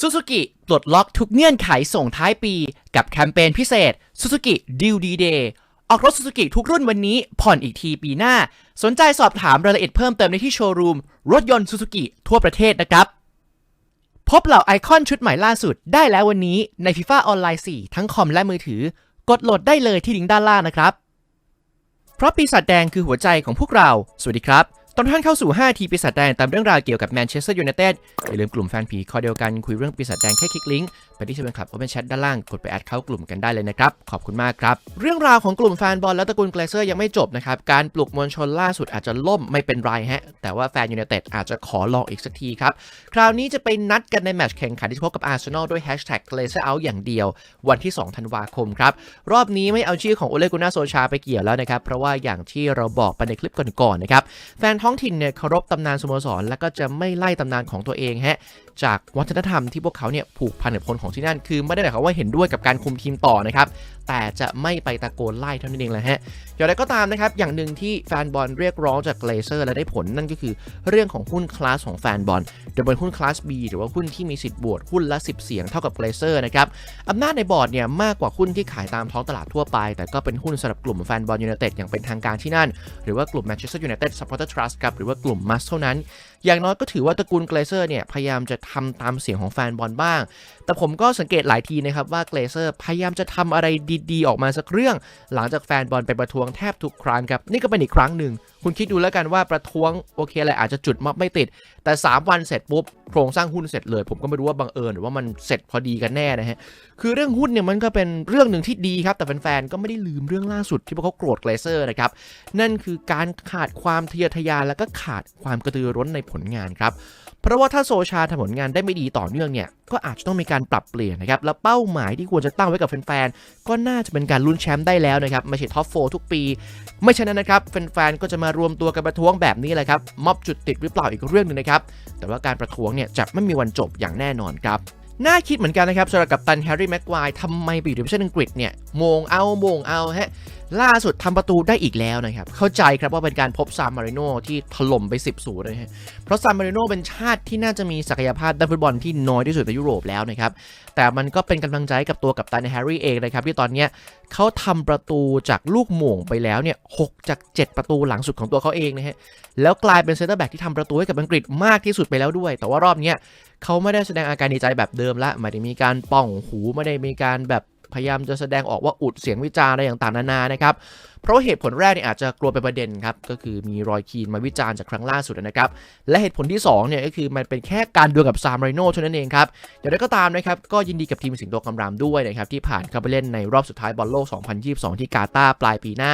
ซูซูกิปลดล็อกทุกเงื่อนไขส่งท้ายปี กับแคมเปญพิเศษ Suzuki Deal D Day ออกรถ Suzuki ทุกรุ่นวันนี้ ผ่อนอีกทีปีหน้า สนใจสอบถามรายละเอียดเพิ่มเติมในที่โชว์รูม รถยนต์ Suzuki ทั่วประเทศนะครับ พบเหล่าไอคอนชุดใหม่ล่าสุดได้แล้ววันนี้ใน FIFA ออนไลน์ 4 ทั้งคอมและมือถือ กดโหลดได้เลยที่ลิงก์ด้านล่างนะครับ เพราะปีศาจแดงคือหัวใจของพวกเรา สวัสดีครับ อนท่านเข้าสู่ 5 ทีปีศาจแดงตามเรื่องราวเกี่ยวกับแมนเชสเตอร์ยูไนเต็ดอย่าลืมกลุ่มแฟนผีคอเดียวกันคุยเรื่องปีศาจแดงแค่คลิกลิงก์ไปที่เชิญคลับโอเ n นแชทด้านล่างกดไปแอดเข้ากลุ่มกันได้เลยนะครับ ขอบคุณมากครับ เรื่องราวของกลุ่มแฟนบอลและตระกูลเกรเซอร์ยังไม่จบนะครับ การปลุกมวลชนล่าสุดอาจจะล่มไม่เป็นไรฮะ แต่ว่าแฟนยูไนเต็ดอาจจะขอลองอีกสักทีครับ คราวนี้จะไปนัดกันในแมตช์แข่งขันที่พบกับอาร์เซนอลด้วยแฮชแท็กเกรเซอร์เอาอย่างเดียว วันที่ 2 ธันวาคมครับรอบนี้ไม่เอาชื่อของโอเลกุนาโซชาไปเกี่ยวแล้วนะครับเพราะว่าอย่างที่เราบอกไปในคลิปก่อนๆนะครับแฟนท้ององถิ่นเนี่ยเคารพตำนานสโมสร และก็จะไม่ไล่ตำนานของตัวเองฮะจากวัฒนธรรมที่พวกเขาเนี่ยผูกพันกับคนของที่นั่นคือไม่ได้หมายความว่าเห็นด้วยกับการคุมทีมต่อนะครับแต่จะไม่ไปตะโกนไล่เท่านั้นเองแหละฮะอย่างไรก็ตามนะครับอย่างหนึ่งที่แฟนบอลเรียกร้องจากเกรเซอร์และได้ผลนั่นก็คือเรื่องของหุ้นคลาสของแฟนบอลโดยเป็นหุ้นคลาส B หรือว่าหุ้นที่มีสิทธิ์บวชหุ้นละ 10 เสียงเท่ากับเกรเซอร์นะครับอำนาจในบอร์ดเนี่ยมากกว่าหุ้นที่ขายตามท้องตลาดทั่วไป แต่ก็เป็นหุ้นสำหรับกลุ่มแฟนบอลยูไนเต็ดอย่างเป็นทางการที่นั่น หรือว่ากลุ่ม Manchester United Supporter Trust ครับหรือว่ากลุ่มมัสเท่านั้น อย่างน้อยก็ถือว่าตระกูลเกรเซอร์เนี่ยพยายามจะทำตามเสียงของแฟนบอลบ้าง แต่ผมก็สังเกตหลายทีนะครับว่าเกรเซอร์พยายามจะทำอะไรดีๆ ออกมาสักเรื่อง หลังจากแฟนบอลไปประท้วงแทบทุกครั้งครับนี่ก็เป็นอีกครั้งหนึ่ง คุณคิดดูแล้วกันว่าประท้วงโอเคแหละอาจจะจุดม็อบไม่ติด แต่ 3 วันเสร็จปุ๊บโครงสร้างหุ้นเสร็จเลย ผมก็ไม่รู้ว่าบังเอิญหรือว่ามันเสร็จพอดีกันแน่นะฮะคือเรื่องหุ้นเนี่ยมันก็เป็นเรื่องหนึ่งที่ดีครับ แต่แฟนๆก็ไม่ได้ลืมเรื่องล่าสุดที่พวกเขาโกรธเกรเซอร์นะครับนั่นคือการขาดความทะเยอทะยานและก็ขาดความกระตือร้นในผลงานครับเพราะว่าถ้าโซชาทำผลงานได้ไม่ดีต่อเนื่องเนี่ยก็อาจจะต้องมีการปรับเปลี่ยนนะครับแล้วเป้าหมายที่ควรจะตั้งไว้กับแฟนๆก็น่าจะเป็นการลุ้นแชมป์ได้แล้วนะครับไม่ใช่ท็อปโฟทุกปี ไม่เช่นนั้นนะครับแฟนๆก็จะมารวมตัวกันประท้วงแบบนี้แหละครับม็อบจุดติดหรือเปล่าอีกเรื่องหนึงนะครับแต่ว่าการประท้วงเนี่ยจะไม่มีวันจบอย่างแน่นอนครับน่าคิดเหมือนกันนะครับสำหรับกัปตันแฮร์รี่แม็กควายทำไมไปอยู่ดิวิชั่นอังกฤษเนี่ยโมงเอาโมงเอาฮะ ล่าสุดทำประตูได้อีกแล้วนะครับ เข้าใจครับว่าเป็นการพบซานมาริโนที่ถล่มไป 10ศูนย์นะฮะเพราะซานมาริโนเป็นชาติที่น่าจะมีศักยภาพด้านฟุตบอลที่น้อยที่สุดในยุโรปแล้วนะครับ แต่มันก็เป็นกำลังใจกับตัวกับตันแฮร์รี่เองนะครับ ที่ตอนเนี้ยเขาทำประตูจากลูกหม่งไปแล้วเนี่ยหจาก 7 ประตูหลังสุดของตัวเขาเองนะฮะแล้วกลายเป็นเซนเตอร์แบ็กที่ทำประตูให้กับอังกฤษมากที่สุดไปแล้วด้วย แต่ว่ารอบเนี้ยเขาไม่ได้แสดงอาการดีใจแบบเดิมละไม่ได้มีการป่องหูไม่ได้มีการแบบ พยายามจะแสดงออกว่าอุดเสียงวิจารณ์อะไรต่างๆนานานะครับเพราะเหตุผลแรกเนี่ยอาจจะกลัวเป็นประเด็นครับ ก็คือมีรอยคีนมาวิจารณ์จากครั้งล่าสุดนะครับ และเหตุผลที่2เนี่ยก็คือมันเป็นแค่การดวลกับซามไรโน่เท่านั้นเองครับอย่างไรก็ตามนะครับก็ยินดีกับทีมสิงโตคำรามด้วยนะครับที่ผ่านเข้าไปเล่นในรอบสุดท้ายบอลโลก 2022 ที่กาตาร์ปลายปีหน้า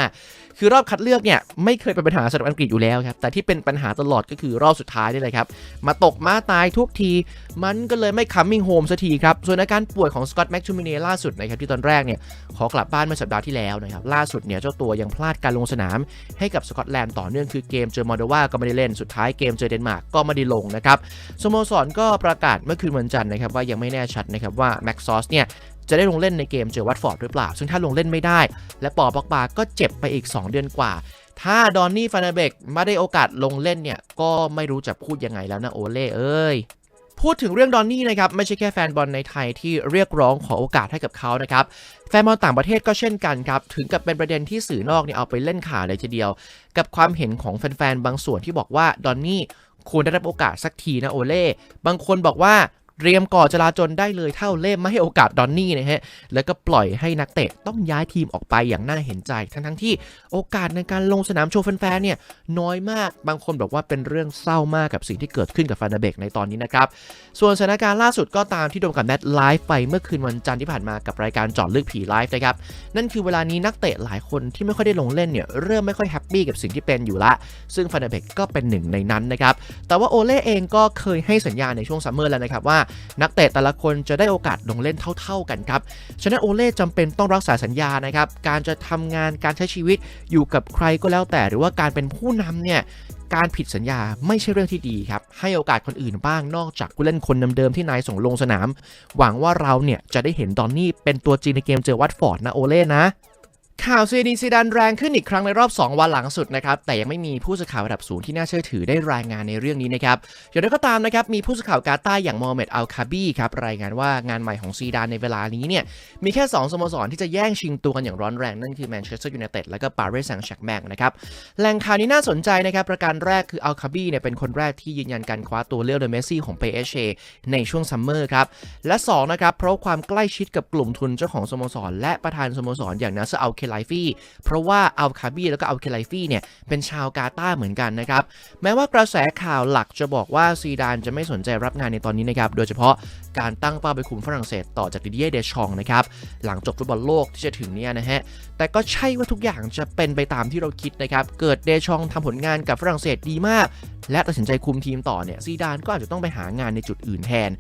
คือรอบคัดเลือกเนี่ยไม่เคยเป็นปัญหาสำหรับอังกฤษอยู่แล้วครับแต่ที่เป็นปัญหาตลอดก็คือรอบสุดท้ายนี่แหละครับมาตกม้าตายทุกที มันก็เลยไม่ coming home สักทีครับส่วนอาการป่วยของสกอตแม็กชูมิเน่ล่าสุดนะครับที่ตอนแรกเนี่ยขอกลับบ้านเมื่อสัปดาห์ที่แล้วนะครับล่าสุดเนี่ยเจ้าตัวยังพลาดการลงสนามให้กับสกอตแลนด์ต่อเนื่องคือเกมเจอมอลโดวาก็ไม่ได้เล่นสุดท้ายเกมเจอเดนมาร์กก็ไม่ได้ลงนะครับสโมสรก็ประกาศเมื่อคืนวันจันทร์นะครับว่ายังไม่แน่ชัดนะครับว่าแม็กซอสเนี่ยจะได้ลงเล่นในเกมเจอวัตฟอร์ดหรือเปล่า ซึ่งถ้าลงเล่นไม่ได้ และปอปอกบาก็เจ็บไปอีก 2 เดือนกว่า ถ้าดอนนี่ฟานาเบกไม่ได้โอกาสลงเล่นเนี่ย ก็ไม่รู้จะพูดยังไงแล้วนะโอเล่เอ้ย พูดถึงเรื่องดอนนี่นะครับไม่ใช่แค่แฟนบอลในไทยที่เรียกร้องขอโอกาสให้กับเขานะครับแฟนบอลต่างประเทศก็เช่นกันครับถึงกับเป็นประเด็นที่สื่อนอกเนี่ยเอาไปเล่นข่าวเลยทีเดียว กับความเห็นของแฟนๆบางส่วนที่บอกว่าดอนนี่ควรได้รับโอกาสสักทีนะโอเล่บางคนบอกว่า เตรียมก่อจราจนได้เลยเท่าเล่มไม่ให้โอกาสดอนนี่นะฮะแล้วก็ปล่อยให้นักเตะต้องย้ายทีมออกไปอย่างน่าเห็นใจ ทั้งๆที่โอกาสในการลงสนามโชว์แฟนๆเนี่ยน้อยมากบางคนบอกว่าเป็นเรื่องเศร้ามากกับสิ่งที่เกิดขึ้นกับฟานาเบกในตอนนี้นะครับส่วนสถานการณ์ล่าสุดก็ตามที่โดมกับแนทไลฟ์ไปเมื่อคืนวันจันทร์ที่ผ่านมากับรายการจอดลึกผีไลฟ์นะครับนั่นคือเวลานี้นักเตะหลายคนที่ไม่ค่อยได้ลงเล่นเนี่ยเริ่มไม่ค่อยแฮปปี้กับสิ่งที่เป็นอยู่ละ ซึ่งฟานาเบกก็เป็นหนึ่งในนั้นนะครับแต่ว่าโอเล่เองก็เคยให้สัญญาในช่วงซัมเมอร์แล้วนะครับว่านักเตะแต่ละคนจะได้โอกาสลงเล่นเท่า ๆกันครับ ฉะนั้นโอเล่จำเป็นต้องรักษาสัญญานะครับ การจะทำงานการใช้ชีวิตอยู่กับใครก็แล้วแต่ หรือว่าการเป็นผู้นำเนี่ยการผิดสัญญาไม่ใช่เรื่องที่ดีครับ ให้โอกาสคนอื่นบ้างนอกจากผู้เล่นคนเดิมๆที่นายส่งลงสนาม หวังว่าเราเนี่ยจะได้เห็นดอนนี่เป็นตัวจริงในเกมเจอวัตฟอร์ดนะโอเล่นะ ข่าวซีดีซีดานแรงขึ้นอีกครั้งในรอบ 2 วันหลังสุดนะครับ แต่ยังไม่มีผู้สื่อข่าวระดับสูงที่น่าเชื่อถือได้รายงานในเรื่องนี้นะครับอย่างไรก็ตามนะครับ มีผู้สื่อข่าวกาตาอย่างโมฮัมเมดอัลคาบีครับ รายงานว่างานใหม่ของซีดานในเวลานี้เนี่ย มีแค่ 2 สโมสรที่จะแย่งชิงตัวกันอย่างร้อนแรง นั่นคือแมนเชสเตอร์ยูไนเต็ดและก็ปารีสแซงต์แชร์กแมงนะครับแหล่งข่าวนี้น่าสนใจนะครับประการแรกคืออัลคาบีเนี่ยเป็นคนแรกที่ยืนยันการคว้าตัวเลี้ยวเดอเมสซี่ของ PSG ในช่วงซัมเมอร์ครับและ2นะครับเพราะความใกล้ชิดกับกลุ่มทุนเจ้าของสโมสรและประธานสโมสรอย่างนาซาอัลเคไลฟี่เพราะว่าอัลคาบีแล้วก็อัลเคไลฟี่เนี่ยเป็นชาวกาตาร์เหมือนกันนะครับ แม้ว่ากระแสข่าวหลักจะบอกว่าซีดานจะไม่สนใจรับงานในตอนนี้นะครับ โดยเฉพาะการตั้งเป้าไปคุมฝรั่งเศสต่อจากดิเดียเดชองนะครับ หลังจบฟุตบอลโลกที่จะถึงเนี่ยนะฮะ แต่ก็ใช่ว่าทุกอย่างจะเป็นไปตามที่เราคิดนะครับ เกิดเดชองทำผลงานกับฝรั่งเศสดีมาก และตัดสินใจคุมทีมต่อเนี่ยซีดานก็อาจจะต้องไปหางานในจุดอื่นแทน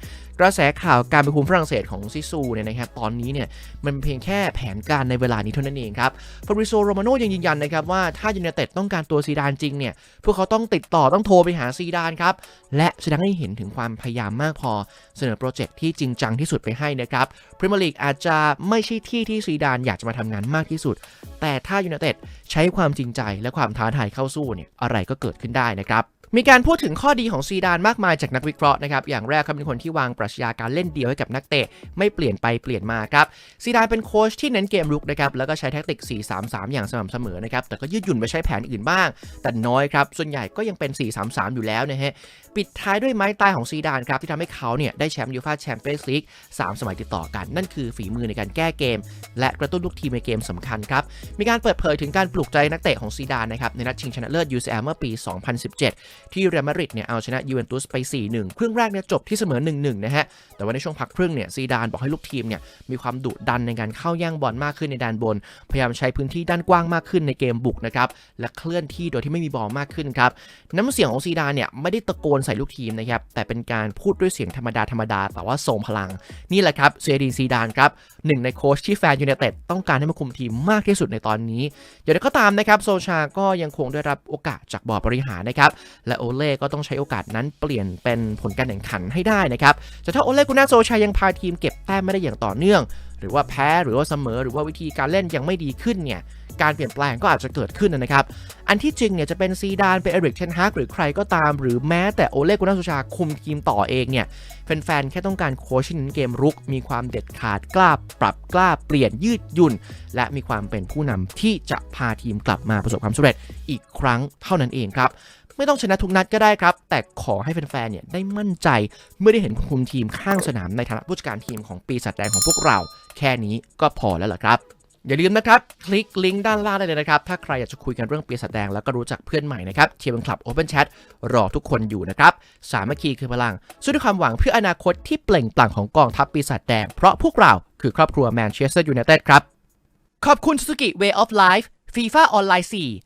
กระแสข่าวการไปคุมฝรั่งเศสของซิซูเนี่ยนะครับตอนนี้เนี่ยมันเพียงแค่แผนการในเวลานี้เท่านั้นเองครับฟาบริโซโรมาโนยังยืนยันนะครับว่าถ้ายูไนเต็ดต้องการตัวซีดานจริงเนี่ยพวกเขาต้องติดต่อต้องโทรไปหาซีดานครับและแสดงให้เห็นถึงความพยายามมากพอเสนอโปรเจกต์ที่จริงจังที่สุดไปให้นะครับพรีเมียร์ลีกอาจจะไม่ใช่ที่ที่ซีดานอยากจะมาทำงานมากที่สุด แต่ถ้ายูไนเต็ดใช้ความจริงใจและความท้าทายเข้าสู้เนี่ยอะไรก็เกิดขึ้นได้นะครับ มีการพูดถึงข้อดีของซีดานมากมายจากนักวิเคราะห์นะครับ อย่างแรกเขาเป็นคนที่วางปรัชญาการเล่นเดียวให้กับนักเตะ ไม่เปลี่ยนไปเปลี่ยนมาครับ ซีดานเป็นโค้ชที่เน้นเกมรุกนะครับ แล้วก็ใช้แท็กติก 4-3-3 อย่างสม่ำเสมอนะครับ แต่ก็ยืดหยุ่นไปใช้แผนอื่นบ้าง แต่น้อยครับ ส่วนใหญ่ก็ยังเป็น 4-3-3 อยู่แล้วนะฮะ ปิดท้ายด้วยไม้ตายของซีดานครับที่ทำให้เขาเนี่ยได้แชมป์ยูฟ่าแชมเปี้ยนส์ลีก3สมัยติดต่อกัน นั่นคือฝีมือในการแก้เกม และกระตุ้นลูกทีมในเกมสำคัญครับ มีการเปิดเผยถึงการปลุกใจนักเตะของซีดานนะครับในนัดชิงชนะเลิศ UCL เมื่อปี 2017ที่เรอัลมาดริดเนี่ยเอาชนะยูเวนตุสไป 4-1 ครึ่งแรกเนี่ยจบที่เสมอ 1-1 นะฮะ แต่ว่าในช่วงพักครึ่งเนี่ยซีดานบอกให้ลูกทีมเนี่ยมีความดุดันในการเข้าย่างบอลมากขึ้นในด้านบน พยายามใช้พื้นที่ด้านกว้างมากขึ้นในเกมบุกนะครับ และเคลื่อนที่โดยที่ไม่มีบอลมากขึ้นครับ น้ำเสียงของซีดานเนี่ยไม่ได้ตะโกนใส่ลูกทีมนะครับ แต่เป็นการพูดด้วยเสียงธรรมดาธรรมดาแต่ว่าทรงพลัง นี่แหละครับเซดีซีดานครับหนึ่งในโค้ชที่แฟนยูไนเต็ดต้องการให้มาคุมทีมมากที่สุดในตอนนี้อย่างไรก็ตามนะครับโซชาก็ยังคงได้รับโอกาสจากบอร์ดบริหารนะครับและโอเล่ก็ต้องใช้โอกาสนั้นเปลี่ยนเป็นผลการแข่งขันให้ได้นะครับแต่ถ้าโอเล่กุน่าโซชายังพาทีมเก็บแต้มไม่ได้อย่างต่อเนื่อง หรือว่าแพ้หรือว่าเสมอ หรือว่าวิธีการเล่นยังไม่ดีขึ้นเนี่ยการเปลี่ยนแปลงก็อาจจะเกิดขึ้นนะครับ อันที่จริงเนี่ยจะเป็นซีดานเป็นเอริกเทนฮากหรือใครก็ตาม หรือแม้แต่โอเล่กุนาโซชาคุมทีมต่อเองเนี่ยแฟนๆแค่ต้องการโค้ชที่เน้นเกมรุก มีความเด็ดขาดกล้า ปรับกล้าเปลี่ยนยืดหยุ่น และมีความเป็นผู้นำที่จะพาทีมกลับมาประสบความสำเร็จอีกครั้งเท่านั้นเองครับ ไม่ต้องชนะทุกนัดก็ได้ครับ แต่ขอให้แฟนๆเนี่ยได้มั่นใจเมื่อได้เห็นคุมทีมข้างสนามในฐานะผู้จัดการทีมของปีศาจแดงของพวกเรา แค่นี้ก็พอแล้วล่ะครับอย่าลืมนะครับ คลิกลิงก์ด้านล่างได้เลยนะครับ ถ้าใครอยากจะคุยกันเรื่องปีศาจแดงแล้วก็รู้จักเพื่อนใหม่นะครับเชียบังคลับ Open Chat รอทุกคนอยู่นะครับ สามัคคีคือพลังสู้ด้วยความหวังเพื่ออนาคตที่เปล่งปลั่งของกองทัพปีศาจแดง เพราะพวกเราคือครอบครัวแมนเชสเตอร์ยูไนเต็ดครับ ขอบคุณ Suzuki Way of Life FIFA ออนไลน์4